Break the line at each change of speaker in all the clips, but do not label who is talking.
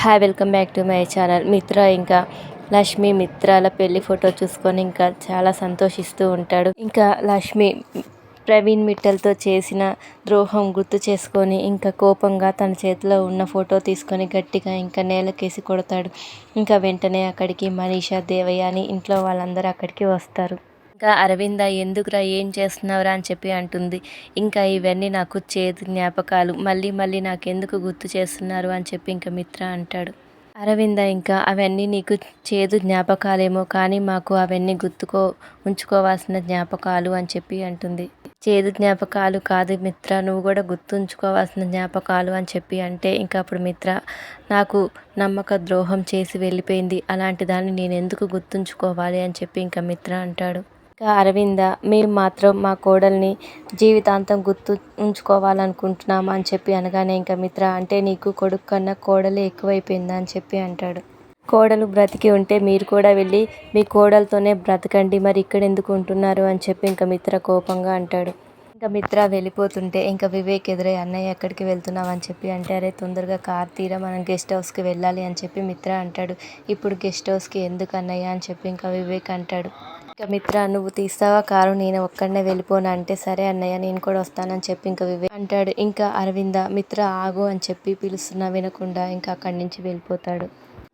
Hi welcome back to my channel Mitra ఇంకా లక్ష్మి మిత్రాల పెళ్ళి photo చూసుకొని ఇంకా చాలా సంతోషిస్తూ ఉంటాడు. ఇంకా లక్ష్మి ప్రవీణ్ మిట్టల్తో చేసిన ద్రోహం గుర్తు చేసుకొని ఇంకా కోపంగా తన చేతిలో ఉన్న ఫోటో తీసుకొని గట్టిగా ఇంకా నేలకేసి కొడతాడు. ఇంకా వెంటనే అక్కడికి మనీషా దేవయ్య అని ఇంట్లో వాళ్ళందరూ అక్కడికి వస్తారు. ఇంకా అరవింద ఎందుకురా ఏం చేస్తున్నావురా? అని చెప్పి అంటుంది. ఇంకా ఇవన్నీ నాకు చేదు జ్ఞాపకాలు. మళ్ళీ మళ్ళీ నాకెందుకు గుర్తు చేస్తున్నారు అని చెప్పి ఇంకా మిత్ర అంటాడు. అరవింద ఇంకా అవన్నీ నీకు చేదు జ్ఞాపకాలేమో కానీ మాకు అవన్నీ గుర్తుకో ఉంచుకోవాల్సిన జ్ఞాపకాలు అని చెప్పి అంటుంది. చేదు జ్ఞాపకాలు కాదు మిత్ర నువ్వు కూడా గుర్తుంచుకోవాల్సిన జ్ఞాపకాలు అని చెప్పి అంటే ఇంకా అప్పుడు మిత్ర నాకు నమ్మక ద్రోహం చేసి వెళ్ళిపోయింది. అలాంటి దాన్ని నేను ఎందుకు గుర్తుంచుకోవాలి అని చెప్పి ఇంకా మిత్ర అంటాడు. ఇంకా అరవింద మేము మాత్రం మా కోడల్ని జీవితాంతం గుర్తు ఉంచుకోవాలనుకుంటున్నాం అని చెప్పి అనగానే ఇంకా మిత్ర అంటే నీకు కొడుకు కన్నా కోడలే ఎక్కువైపోయిందా? అని చెప్పి అంటాడు. కోడలు బ్రతికి ఉంటే మీరు కూడా వెళ్ళి మీ కోడలతోనే బ్రతకండి. మరి ఇక్కడ ఎందుకు ఉంటున్నారు? అని చెప్పి ఇంకా మిత్ర కోపంగా అంటాడు. ఇంకా మిత్ర వెళ్ళిపోతుంటే ఇంకా వివేక్ ఎదురై అన్నయ్య ఎక్కడికి వెళ్తున్నావు? అని చెప్పి అంటే అరే తొందరగా కార్ తీరా మనం గెస్ట్ హౌస్కి వెళ్ళాలి అని చెప్పి మిత్ర అంటాడు. ఇప్పుడు గెస్ట్ హౌస్కి ఎందుకు అన్నయ్య? అని చెప్పి ఇంకా వివేక్ అంటాడు. ఇంకా మిత్ర నువ్వు తీస్తావా కారు? నేను ఒక్కడనే వెళ్ళిపోనా? అంటే సరే అన్నయ్య నేను కూడా వస్తానని చెప్పి ఇంకా వివేక్ అంటాడు. ఇంకా అరవింద మిత్ర ఆగు అని చెప్పి పిలుస్తున్నా వినకుండా ఇంకా అక్కడి నుంచి వెళ్ళిపోతాడు.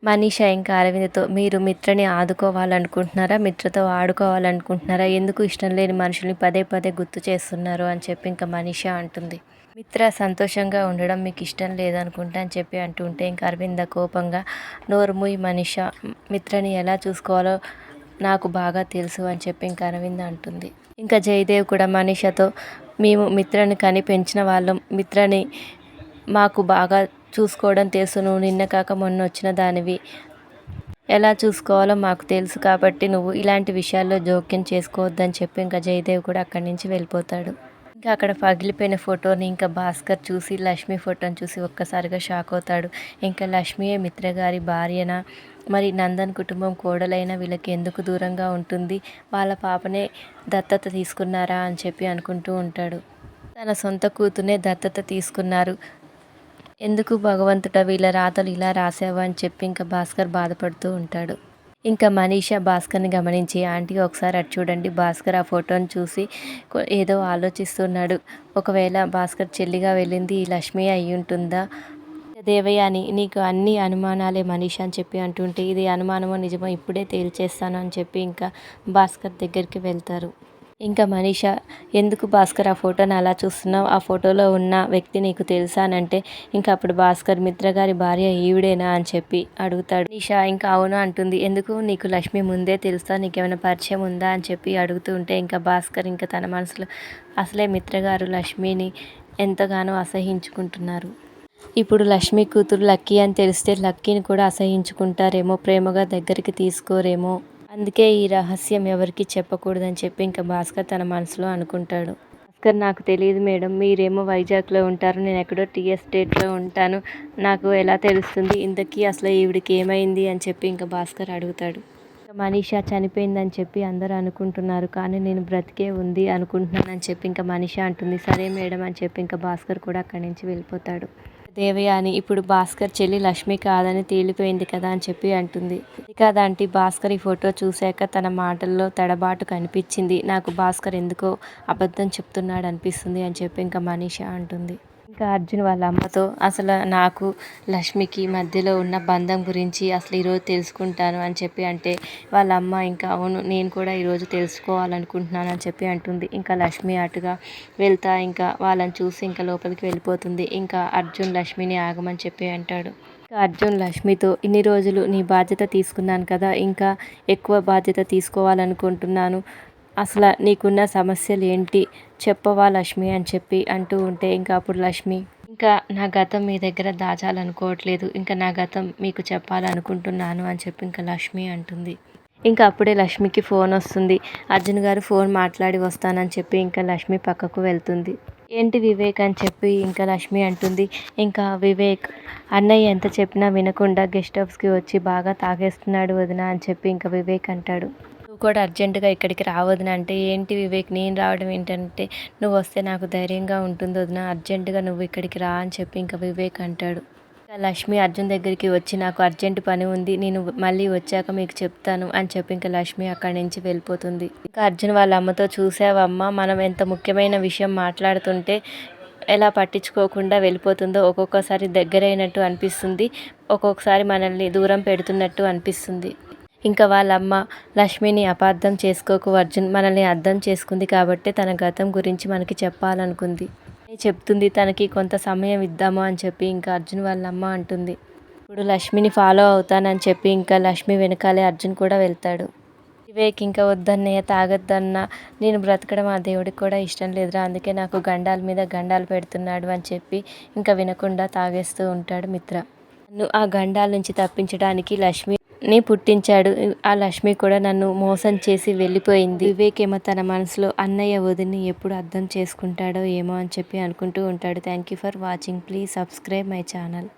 మనీష ఇంకా అరవిందతో మీరు మిత్రని ఆదుకోవాలనుకుంటున్నారా? మిత్రతో ఆడుకోవాలనుకుంటున్నారా? ఎందుకు ఇష్టం లేని మనుషుల్ని పదే పదే గుర్తు చేస్తున్నారు? అని చెప్పి ఇంకా మనీష అంటుంది. మిత్ర సంతోషంగా ఉండడం మీకు ఇష్టం లేదనుకుంటా అని చెప్పి అంటుంటే ఇంకా అరవింద కోపంగా నోరుముయ్ మనీష మిత్రని ఎలా చూసుకోవాలో నాకు బాగా తెలుసు అని చెప్పి ఇంకా అరవింద్ అంటుంది. ఇంకా జయదేవ్ కూడా మనీషతో మేము మిత్రని కని పెంచిన వాళ్ళం. మిత్రని మాకు బాగా చూసుకోవడం తెలుసు. నువ్వు నిన్న కాక మొన్న వచ్చిన దానివి. ఎలా చూసుకోవాలో మాకు తెలుసు కాబట్టి నువ్వు ఇలాంటి విషయాల్లో జోక్యం చేసుకోవద్దని చెప్పి ఇంకా జయదేవ్ కూడా అక్కడి నుంచి వెళ్ళిపోతాడు. ఇంకా అక్కడ పగిలిపోయిన ఫోటోని ఇంకా భాస్కర్ చూసి లక్ష్మి ఫోటోని చూసి ఒక్కసారిగా షాక్ అవుతాడు. ఇంకా లక్ష్మియే మిత్ర గారి భార్యన? మరి నందన్ కుటుంబం కోడలైన వీళ్ళకి ఎందుకు దూరంగా ఉంటుంది? వాళ్ళ పాపనే దత్తత తీసుకున్నారా అని చెప్పి అనుకుంటూ ఉంటాడు. తన సొంత కూతునే దత్తత తీసుకున్నారు. ఎందుకు భగవంతుడా వీళ్ళ రాతలు ఇలా రాసావా అని చెప్పి ఇంకా భాస్కర్ బాధపడుతూ ఉంటాడు. ఇంకా మనీషా భాస్కర్ని గమనించి ఆంటీ ఒకసారి అటు చూడండి. భాస్కర్ ఆ ఫోటోని చూసి ఏదో ఆలోచిస్తున్నాడు. ఒకవేళ భాస్కర్ చెల్లిగా వెళ్ళింది ఈ లక్ష్మి అయి ఉంటుందా? దేవయ్య అని నీకు అన్ని అనుమానాలే మనీష్ అని చెప్పి అంటుంటే ఇది అనుమానమో నిజమో ఇప్పుడే తేల్చేస్తాను అని చెప్పి ఇంకా భాస్కర్ దగ్గరికి వెళ్తారు. ఇంకా మనీష ఎందుకు భాస్కర్ ఆ ఫోటోని అలా చూస్తున్నావు? ఆ ఫోటోలో ఉన్న వ్యక్తి నీకు తెలుసా అని అంటే ఇంకా అప్పుడు భాస్కర్ మిత్ర గారి భార్య ఈవిడేనా? అని చెప్పి అడుగుతాడు. నిషా ఇంకా అవును అంటుంది. ఎందుకు? నీకు లక్ష్మి ముందే తెలుసా? నీకేమైనా పరిచయం ఉందా? అని చెప్పి అడుగుతూ ఉంటే ఇంకా భాస్కర్ ఇంకా తన మనసులో అసలే మిత్ర గారు లక్ష్మిని ఎంతగానో అసహించుకుంటున్నారు. ఇప్పుడు లక్ష్మి కూతురు లక్కీ అని తెలిస్తే లక్కీని కూడా అసహించుకుంటారేమో ప్రేమగా దగ్గరికి తీసుకోరేమో అందుకే ఈ రహస్యం ఎవరికి చెప్పకూడదని చెప్పి ఇంకా భాస్కర్ తన మనసులో అనుకుంటాడు. భాస్కర్ నాకు తెలియదు మేడం మీరేమో వైజాగ్లో ఉంటారు నేను ఎక్కడో టీ ఎస్టేట్లో ఉంటాను. నాకు ఎలా తెలుస్తుంది? ఇంతకీ అసలు ఈవిడికి ఏమైంది? అని చెప్పి ఇంకా భాస్కర్ అడుగుతాడు. మనీషా చనిపోయిందని చెప్పి అందరూ అనుకుంటున్నారు కానీ నేను బ్రతికే ఉంది అనుకుంటున్నానని చెప్పి ఇంకా మనీషా అంటుంది. సరే మేడం అని చెప్పి ఇంకా భాస్కర్ కూడా అక్కడి నుంచి వెళ్ళిపోతాడు. దేవయాని ఇప్పుడు భాస్కర్ చెల్లి లక్ష్మి కాదని తేలిపోయింది కదా అని చెప్పి అంటుంది. కాదంటే భాస్కర్ ఈ ఫోటో చూశాక తన మాటల్లో తడబాటు కనిపించింది. నాకు భాస్కర్ ఎందుకో అబద్ధం చెప్తున్నాడు అనిపిస్తుంది అని చెప్పి ఇంకా మనీషా అంటుంది. ఇంకా అర్జున్ వాళ్ళ అమ్మతో అసలు నాకు లక్ష్మికి మధ్యలో ఉన్న బంధం గురించి అసలు ఈరోజు తెలుసుకుంటాను అని చెప్పి అంటే వాళ్ళ అమ్మ ఇంకా అవును నేను కూడా ఈరోజు తెలుసుకోవాలనుకుంటున్నాను అని చెప్పి అంటుంది. ఇంకా లక్ష్మి అటుగా వెళ్తా ఇంకా వాళ్ళని చూసి ఇంకా లోపలికి వెళ్ళిపోతుంది. ఇంకా అర్జున్ లక్ష్మిని ఆగమని చెప్పి అంటాడు. అర్జున్ లక్ష్మితో ఇన్ని రోజులు నీ బాధ్యత తీసుకున్నాను కదా ఇంకా ఎక్కువ బాధ్యత తీసుకోవాలనుకుంటున్నాను. అసలు నీకున్న సమస్యలు ఏంటి? చెప్పవా లక్ష్మి అని చెప్పి అంటూ ఉంటే ఇంకా అప్పుడు లక్ష్మి ఇంకా నా గతం మీ దగ్గర దాచాలనుకోవట్లేదు. ఇంకా నా గతం మీకు చెప్పాలనుకుంటున్నాను అని చెప్పి ఇంకా లక్ష్మి అంటుంది. ఇంకా అప్పుడే లక్ష్మికి ఫోన్ వస్తుంది. అర్జున్ గారు ఫోన్ మాట్లాడి వస్తానని చెప్పి ఇంకా లక్ష్మి పక్కకు వెళ్తుంది. ఏంటి వివేక్ అని చెప్పి ఇంకా లక్ష్మి అంటుంది. ఇంకా వివేక్ అన్నయ్య ఎంత చెప్పినా వినకుండా గెస్ట్ హౌస్కి వచ్చి బాగా తాగేస్తున్నాడు వదిన అని చెప్పి ఇంకా వివేక్ అంటాడు. నువ్వు కూడా అర్జెంటుగా ఇక్కడికి రావద్దున? అంటే ఏంటి వివేక్ నేను రావడం ఏంటంటే నువ్వు వస్తే నాకు ధైర్యంగా ఉంటుంది వదిన అర్జెంటుగా నువ్వు ఇక్కడికి రా అని చెప్పి ఇంకా వివేక్ అంటాడు. లక్ష్మి అర్జున్ దగ్గరికి వచ్చి నాకు అర్జెంట్ పని ఉంది నేను మళ్ళీ వచ్చాక మీకు చెప్తాను అని చెప్పి ఇంకా లక్ష్మి అక్కడి నుంచి వెళ్ళిపోతుంది. ఇంకా అర్జున్ వాళ్ళ అమ్మతో చూసావమ్మా మనం ఎంత ముఖ్యమైన విషయం మాట్లాడుతుంటే ఎలా పట్టించుకోకుండా వెళ్ళిపోతుందో ఒక్కొక్కసారి దగ్గరైనట్టు అనిపిస్తుంది ఒక్కొక్కసారి మనల్ని దూరం పెడుతున్నట్టు అనిపిస్తుంది. ఇంకా వాళ్ళమ్మ లక్ష్మిని అపార్థం చేసుకోకు అర్జున్ మనల్ని అర్థం చేసుకుంది కాబట్టి తన గతం గురించి మనకి చెప్పాలనుకుంది. చెప్తుంది తనకి కొంత సమయం ఇద్దాము అని చెప్పి ఇంకా అర్జున్ వాళ్ళ అమ్మ అంటుంది. ఇప్పుడు లక్ష్మిని ఫాలో అవుతానని చెప్పి ఇంకా లక్ష్మి వెనకాలే అర్జున్ కూడా వెళ్తాడు. వివేక్ ఇంకా వద్దన్నయ్య తాగొద్దన్న నేను బ్రతకడం ఆ దేవుడికి కూడా ఇష్టం లేదురా అందుకే నాకు గండాల మీద గండాలు పెడుతున్నాడు అని చెప్పి ఇంకా వినకుండా తాగేస్తూ ఉంటాడు మిత్ర. నన్ను ఆ గండాల నుంచి తప్పించడానికి లక్ష్మి ని పుట్టించాడు. ఆ లక్ష్మి కూడా నన్ను మోసం చేసి వెళ్ళిపోయింది. వివేకేమో తన మనసులో అన్నయ్య వదిని ఎప్పుడు అర్థం చేసుకుంటాడో ఏమో అని చెప్పి అనుకుంటూ ఉంటాడు. Thank you for watching. Please subscribe my channel.